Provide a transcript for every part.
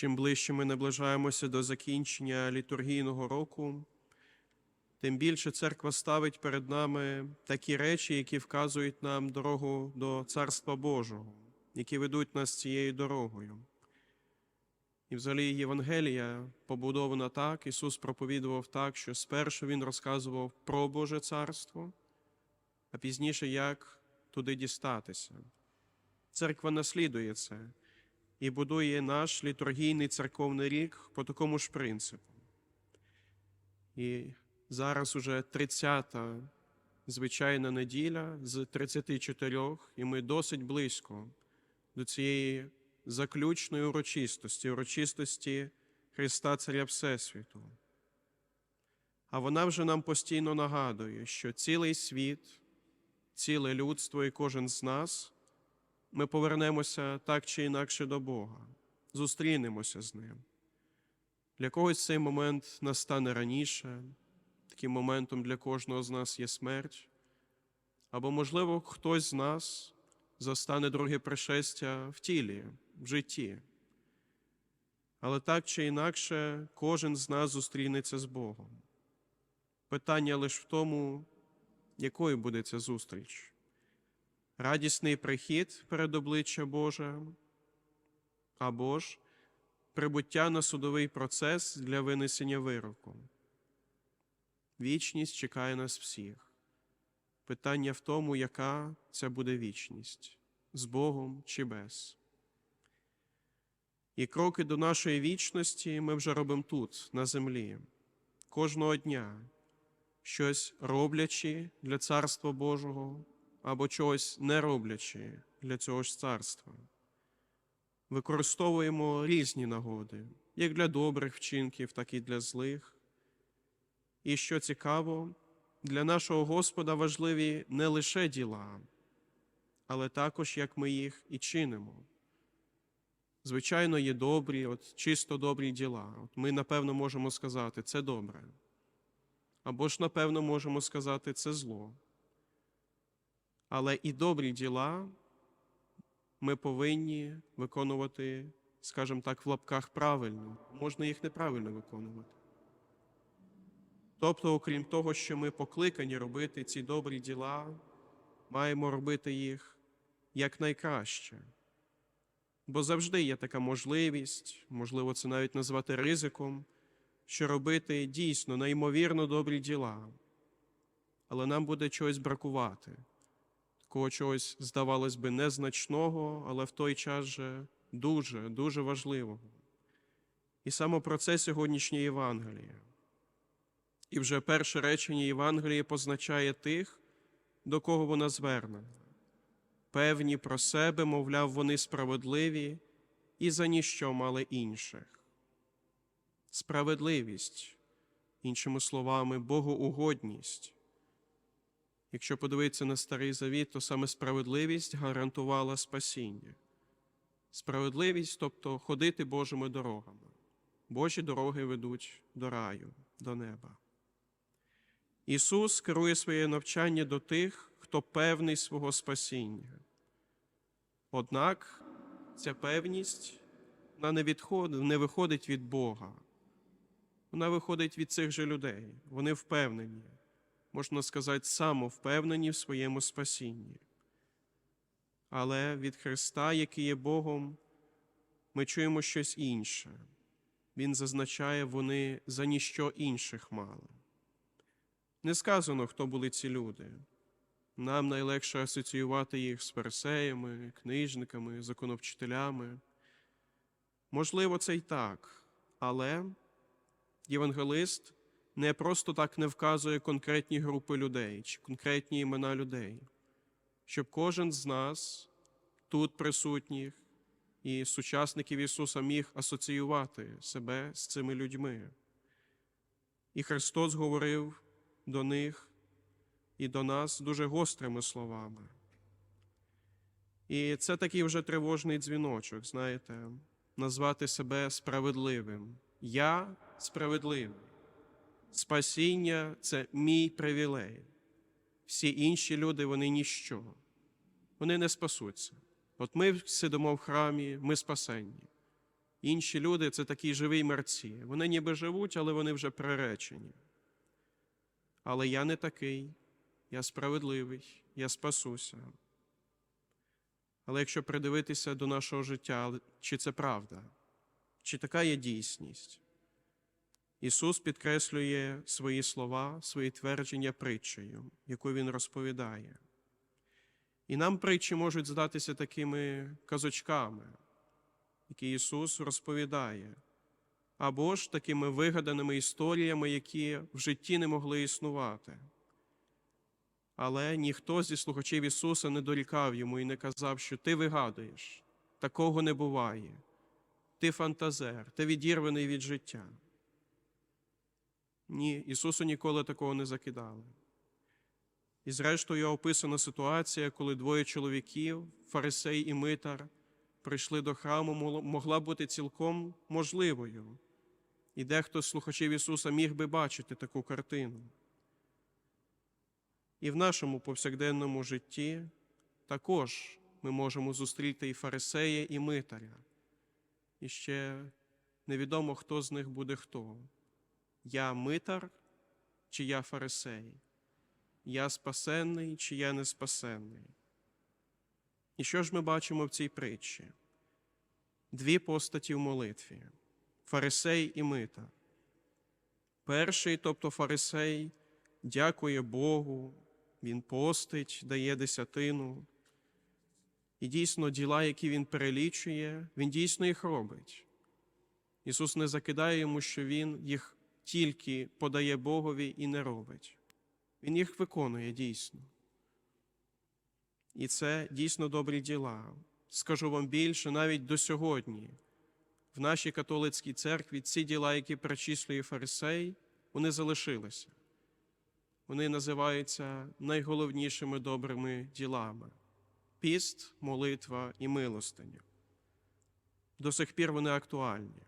Чим ближче ми наближаємося до закінчення літургійного року, тим більше церква ставить перед нами такі речі, які вказують нам дорогу до Царства Божого, які ведуть нас цією дорогою. І взагалі Євангелія побудована так, Ісус проповідував так, що спершу Він розказував про Боже Царство, а пізніше як туди дістатися. Церква наслідує це і будує наш літургійний церковний рік по такому ж принципу. І зараз уже 30-та звичайна неділя з 34, і ми досить близько до цієї заключної урочистості, урочистості Христа Царя Всесвіту. А вона вже нам постійно нагадує, що цілий світ, ціле людство і кожен з нас ми повернемося так чи інакше до Бога, зустрінемося з Ним. Для когось цей момент настане раніше, таким моментом для кожного з нас є смерть, або, можливо, хтось з нас застане друге пришестя в тілі, в житті. Але так чи інакше, кожен з нас зустрінеться з Богом. Питання лише в тому, якою буде ця зустріч радісний прихід перед обличчя Боже, або ж прибуття на судовий процес для винесення вироку. Вічність чекає нас всіх. Питання в тому, яка це буде вічність з Богом чи без. І кроки до нашої вічності ми вже робимо тут, на землі, кожного дня, щось роблячи для Царства Божого або чогось не роблячи для цього ж царства. Використовуємо різні нагоди, як для добрих вчинків, так і для злих. І що цікаво, для нашого Господа важливі не лише діла, але також як ми їх і чинимо. Звичайно, є добрі, от чисто добрі діла. От Ми, напевно, можемо сказати, це добре. Або ж, напевно, можемо сказати, це зло. Але і добрі діла ми повинні виконувати, скажімо так, в лапках правильно, можна їх неправильно виконувати. Тобто, окрім того, що ми покликані робити ці добрі діла, маємо робити їх якнайкраще. Бо завжди є така можливість, можливо, це навіть назвати ризиком, що робити дійсно неймовірно добрі діла, але нам буде чогось бракувати такого чогось, здавалось би, незначного, але в той час же дуже, дуже важливого. І саме про це сьогоднішнє Євангеліє. І вже перше речення Євангелії позначає тих, до кого вона звернена. Певні про себе, мовляв, вони справедливі і за ніщо мали інших. Справедливість, іншими словами, богоугодність. Якщо подивитися на старий завіт, то саме справедливість гарантувала спасіння. Справедливість, тобто ходити Божими дорогами. Божі дороги ведуть до раю, до неба. Ісус керує своє навчання до тих, хто певний свого спасіння. Однак ця певність вона не, відходить, не виходить від Бога. Вона виходить від цих же людей. Вони впевнені можна сказати, самовпевнені в своєму спасінні. Але від Христа, який є Богом, ми чуємо щось інше. Він зазначає, вони за ніщо інших мали. Не сказано, хто були ці люди. Нам найлегше асоціювати їх з фарисеями, книжниками, законовчителями. Можливо, це й так, але євангелист не просто так не вказує конкретні групи людей чи конкретні імена людей, щоб кожен з нас, тут присутніх і сучасників Ісуса міг асоціювати себе з цими людьми. І Христос говорив до них і до нас дуже гострими словами. І це такий вже тривожний дзвіночок, знаєте, назвати себе справедливим. Я справедливий. Спасіння це мій привілей. Всі інші люди, вони ніщо. Вони не спасуться. От ми сидимо в храмі, ми спасенні. Інші люди це такі живі мерці. Вони ніби живуть, але вони вже приречені. Але я не такий, я справедливий, я спасуся. Але якщо придивитися до нашого життя, чи це правда, чи така є дійсність? Ісус підкреслює свої слова, свої твердження притчею, яку Він розповідає. І нам притчі можуть здатися такими казочками, які Ісус розповідає, або ж такими вигаданими історіями, які в житті не могли існувати. Але ніхто зі слухачів Ісуса не дорікав йому і не казав, що ти вигадуєш, такого не буває, ти фантазер, ти відірваний від життя. Ні, Ісусу ніколи такого не закидали. І зрештою описана ситуація, коли двоє чоловіків, фарисей і митар, прийшли до храму, могла бути цілком можливою. І дехто з слухачів Ісуса міг би бачити таку картину. І в нашому повсякденному житті також ми можемо зустріти і фарисея, і митаря. І ще невідомо, хто з них буде хто. Я митар чи я фарисей? Я спасенний чи я не спасенний? І що ж ми бачимо в цій притчі? Дві постаті в молитві фарисей і митар. Перший, тобто фарисей, дякує Богу, він постить, дає десятину. І дійсно діла, які він перелічує, він дійсно їх робить. Ісус не закидає йому, що Він їх тільки подає Богові і не робить. Він їх виконує дійсно. І це дійсно добрі діла. Скажу вам більше, навіть до сьогодні в нашій католицькій церкві ці діла, які перечислює фарисей, вони залишилися. Вони називаються найголовнішими добрими ділами піст, молитва і милостиня. До сих пір вони актуальні.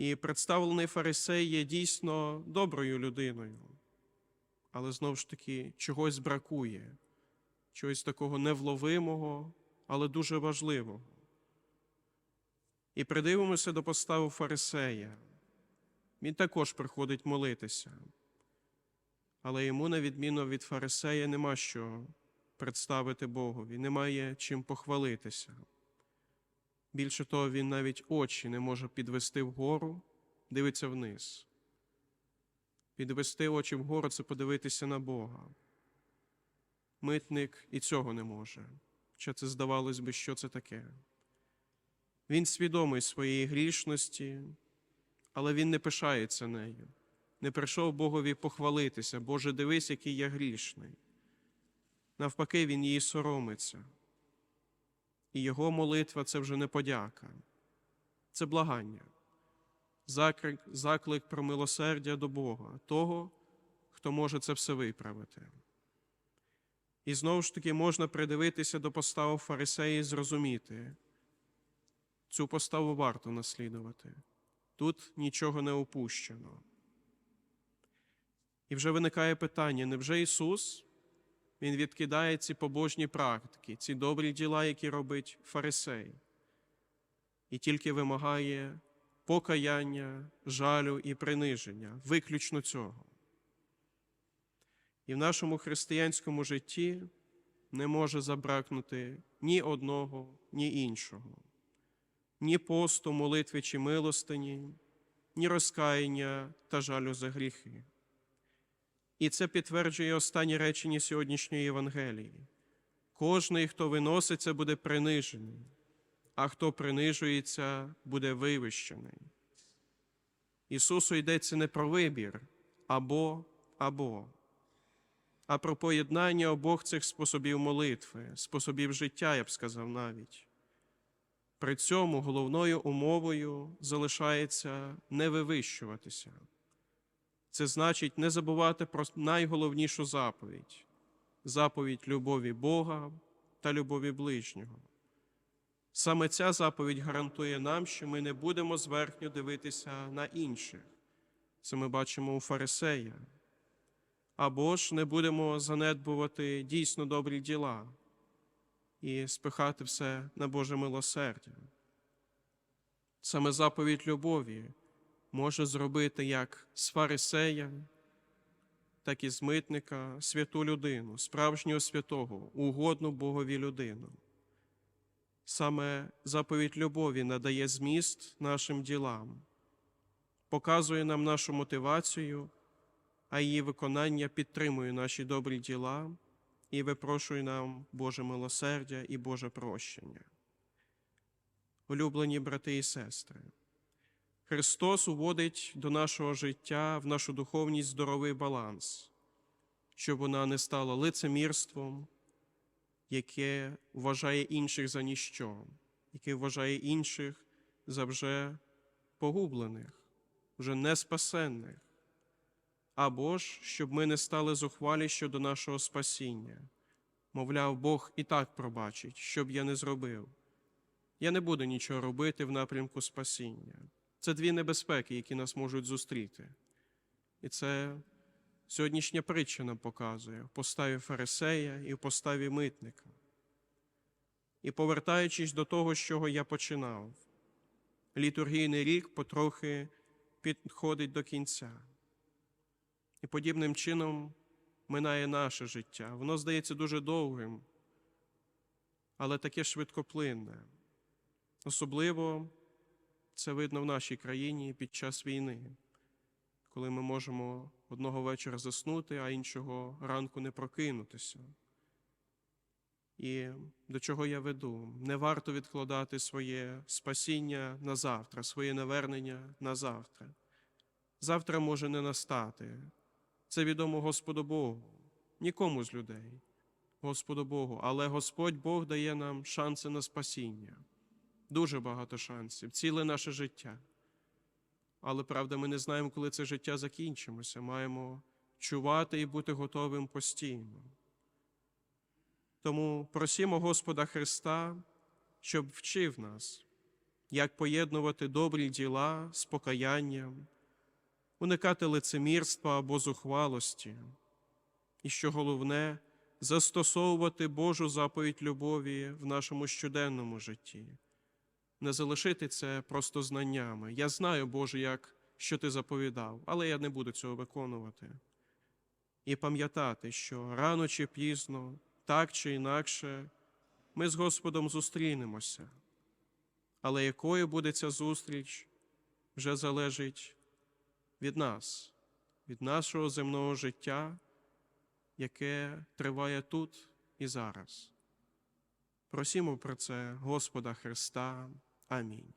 І представлений фарисей є дійсно доброю людиною, але знову ж таки чогось бракує, чогось такого невловимого, але дуже важливого. І придивимося до постави фарисея. Він також приходить молитися, але йому, на відміну від фарисея, нема що представити Богові, немає чим похвалитися. Більше того, він навіть очі не може підвести вгору, дивиться вниз. Підвести очі вгору це подивитися на Бога. Митник і цього не може. Що це здавалось би, що це таке? Він свідомий своєї грішності, але він не пишається нею. Не прийшов Богові похвалитися, Боже, дивись, який я грішний. Навпаки, він її соромиться. І його молитва це вже не подяка, це благання, заклик, заклик про милосердя до Бога, того, хто може це все виправити. І знову ж таки можна придивитися до постави фарисеї і зрозуміти, цю поставу варто наслідувати. Тут нічого не опущено. І вже виникає питання: невже Ісус? Він відкидає ці побожні практики, ці добрі діла, які робить фарисей, і тільки вимагає покаяння, жалю і приниження, виключно цього. І в нашому християнському житті не може забракнути ні одного, ні іншого, ні посту, молитви чи милостині, ні розкаяння та жалю за гріхи. І це підтверджує останнє речення сьогоднішньої Євангелії. Кожний, хто виноситься, буде принижений, а хто принижується, буде вивищений. Ісусу йдеться не про вибір або або, а про поєднання обох цих способів молитви, способів життя, я б сказав навіть. При цьому головною умовою залишається не вивищуватися. Це значить не забувати про найголовнішу заповідь заповідь любові Бога та любові ближнього. Саме ця заповідь гарантує нам, що ми не будемо зверхньо дивитися на інших. Це ми бачимо у Фарисея. Або ж не будемо занедбувати дійсно добрі діла і спихати все на Боже милосердя. Саме заповідь любові може зробити як з фарисея, так і з митника святу людину, справжнього святого, угодну Богові людину. Саме заповідь любові надає зміст нашим ділам, показує нам нашу мотивацію, а її виконання підтримує наші добрі діла і випрошує нам Боже милосердя і Боже прощення. Улюблені брати і сестри, Христос уводить до нашого життя в нашу духовність здоровий баланс, щоб вона не стала лицемірством, яке вважає інших за ніщо, яке вважає інших за вже погублених, вже неспасенних, або ж щоб ми не стали зухвалі щодо нашого спасіння. Мовляв, Бог і так пробачить, що б я не зробив. Я не буду нічого робити в напрямку спасіння. Це дві небезпеки, які нас можуть зустріти. І це сьогоднішня притча нам показує в поставі фарисея і в поставі митника. І повертаючись до того, з чого я починав, літургійний рік потрохи підходить до кінця. І подібним чином минає наше життя. Воно здається дуже довгим, але таке швидкоплинне. Особливо це видно в нашій країні під час війни, коли ми можемо одного вечора заснути, а іншого ранку не прокинутися. І до чого я веду? Не варто відкладати своє спасіння на завтра, своє навернення на завтра. Завтра може не настати. Це відомо Господу Богу, нікому з людей, Господу Богу, але Господь Бог дає нам шанси на спасіння. Дуже багато шансів, ціле наше життя. Але правда, ми не знаємо, коли це життя закінчимося. Маємо чувати і бути готовим постійно. Тому просімо Господа Христа, щоб вчив нас, як поєднувати добрі діла з покаянням, уникати лицемірства або зухвалості, і що головне, застосовувати Божу заповідь любові в нашому щоденному житті не залишити це просто знаннями. Я знаю, Боже, як що ти заповідав, але я не буду цього виконувати. І пам'ятати, що рано чи пізно, так чи інакше, ми з Господом зустрінемося. Але якою буде ця зустріч, вже залежить від нас, від нашого земного життя, яке триває тут і зараз. Просімо про це Господа Христа. Амінь.